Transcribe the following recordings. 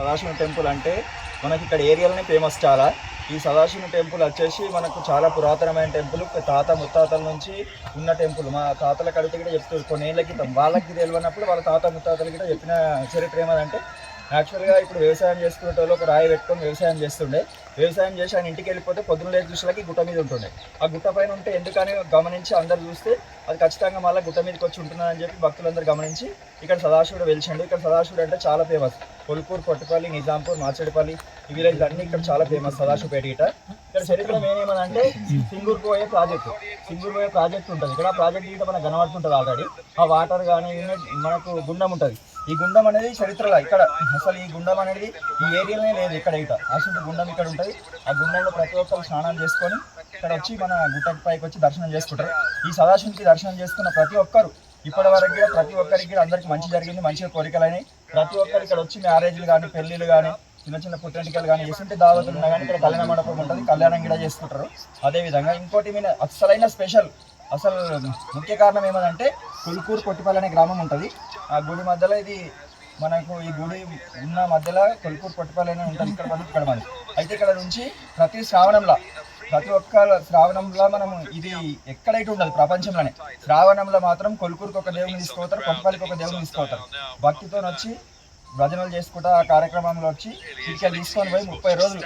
Sadashiva temple అంటే మనకి ఇక్కడ ఏరియాలోనే ఫేమస్ చాలా. ఈ సదాశివ టెంపుల్ వచ్చేసి మనకు చాలా పురాతనమైన టెంపుల్. తాత ముత్తాతల నుంచి ఉన్న టెంపుల్. మా తాతల కడితే కూడా చెప్తారు కొన్ని ఏళ్ళ క్రితం. వాళ్ళకి తెలియనప్పుడు వాళ్ళ తాత ముత్తాతలు కూడా చెప్పిన చరిత్ర ఏమదంటే యాక్చువల్గా ఇప్పుడు వ్యవసాయం చేసుకునే వాళ్ళు ఒక రాయి పెట్టుకొని వ్యవసాయం చేస్తుండే. వ్యవసాయం చేసి ఆయన ఇంటికి వెళ్ళిపోతే పొద్దున లేచి దృష్టిలోకి గుట్ట మీద ఉంటుండే. ఆ గుట్ట పైన ఉంటే ఎందుకని గమనించి అందరు చూస్తే అది ఖచ్చితంగా మళ్ళీ గుట్ట మీదకి వచ్చి ఉంటుందని చెప్పి భక్తులందరూ గమనించి ఇక్కడ సదాశివుడు వెలిచండి ఇక్కడ సదాశివుడు అంటే చాలా ఫేమస్ కొల్పూర్ కొట్టపల్లి నిజాంపూర్ మాచేడిపల్లి ఈ విలేజ్ అన్ని ఇక్కడ చాలా ఫేమస్ సదాశివపేట గిట ఇక్కడ చరిత్ర అంటే సింగూర్ పోయే ప్రాజెక్టు. సింగూర్ పోయే ప్రాజెక్ట్ ఉంటుంది. ఇక్కడ ప్రాజెక్ట్ గిట మనకు కనబడుతుంటుంది ఆల్రెడీ ఆ వాటర్ కానీ మనకు గుండం ఉంటుంది. ఈ గుండం అనేది చరిత్రలో ఇక్కడ అసలు ఈ గుండం అనేది ఈ ఏరియాలోనే లేదు ఇక్కడ ఇట. అసలు గుండం ఇక్కడ ఉంటుంది. ఆ గుండంలో ప్రతి ఒక్కరు స్నానం చేసుకొని ఇక్కడ వచ్చి మన గుట్ట పైకి వచ్చి దర్శనం చేసుకుంటారు. ఈ సదాశివునికి దర్శనం చేసుకున్న ప్రతి ఒక్కరు ఇప్పటి వరకు కూడా ప్రతి ఒక్కరికి కూడా అందరికి మంచి జరిగింది మంచిగా కోరికలని ప్రతి ఒక్కరు ఇక్కడ వచ్చి మ్యారేజ్లు కానీ పెళ్ళిళ్ళు కానీ చిన్న చిన్న పుట్టెంటికలు కానీ చేస్తుంటే దావతులు ఉన్నా కానీ ఇక్కడ కళ్యాణ మండపం ఉంటుంది. కళ్యాణం కూడా చేసుకుంటారు అదే విధంగా ఇంకోటి మీద అసలైన స్పెషల్ అసలు ముఖ్య కారణం ఏమదంటే కుల్కూరు కొట్టిపల్లి అనే గ్రామం ఉంటుంది. ఆ గుడి మధ్యలో ఇది మనకు ఈ గుడి ఉన్న మధ్యలో కొలుకూరు కొట్టిపల్లి అనే ఉంటుంది. ఇక్కడ మనకి ఇక్కడ మనకి అయితే ఇక్కడ నుంచి ప్రతి శ్రావణంలో ప్రతి ఒక్క శ్రావణంలో మనం ఇది ఎక్కడైతే ఉండదు ప్రపంచంలోనే. శ్రావణంలో మాత్రం కొలుకూరుకు ఒక దేవుని తీసుకుపోతారు కొట్టపల్లికి ఒక దేవుని తీసుకుపోతారు. భక్తితో వచ్చి భజనలు చేసుకుంటా ఆ కార్యక్రమంలో వచ్చి ఇక్కడ తీసుకొని పోయి ముప్పై రోజులు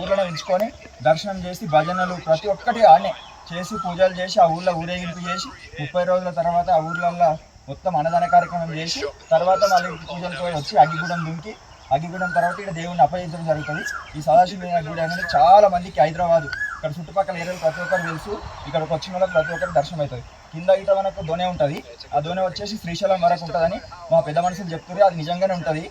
ఊర్లో ఉంచుకొని దర్శనం చేసి భజనలు ప్రతి ఒక్కటి ఆడనే చేసి పూజలు చేసి ఆ ఊర్లో ఊరేగింపు చేసి ముప్పై రోజుల తర్వాత ఆ ఊర్లల్లో మొత్తం అన్నదాన కార్యక్రమం చేసి తర్వాత మళ్ళీ పూజలతో వచ్చి అగ్గిగూడెం దుంకి అగ్గిగూడెం తర్వాత ఇక్కడ దేవుడిని అప్పగించడం జరుగుతుంది. ఈ సదాశివ గుడి అనేది చాలా మందికి హైదరాబాద్. ఇక్కడ చుట్టుపక్కల ఏరియాలు ప్రతి ఒక్కరు తెలుసు ఇక్కడికి వచ్చిన వాళ్ళకి ప్రతి ఒక్కరికి దర్శనం అవుతుంది కింద ఇట మనకు దొనే ఉంటుంది. ఆ దొనే వచ్చేసి శ్రీశైలం వరకు ఉంటుందని మా పెద్ద మనుషులు చెప్తారు అది నిజంగానే ఉంటుంది.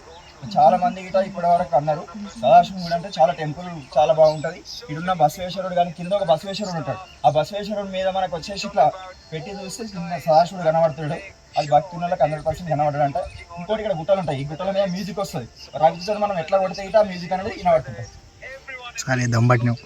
చాలా మంది గిట ఇప్పటి వరకు అన్నారు. సదాశివం గుడి అంటే చాలా టెంపుల్ చాలా బాగుంటుంది. ఇటున్న బసవేశ్వరుడు కానీ కింద ఒక బసవేశ్వరుడు ఉంటాడు. ఆ బసవేశ్వరుడు మీద మనకు వచ్చేసి ఇట్లా పెట్టి చూస్తే కింద సదాశివుడు కనబడుతాడు అది భక్తి ఉన్న వాళ్ళకి హండ్రెడ్ పర్సెంట్ కనబడడు అంటే ఇంకోటి ఇక్కడ గుట్టలు ఉంటాయి. ఈ గుట్టల మీద మ్యూజిక్ వస్తుంది. రాజకీయ మనం ఎట్లా కొడితే ఇట ఆ మ్యూజిక్ అనేది వినబడుతుంటుంది. సరే దమ్ పట్టినావు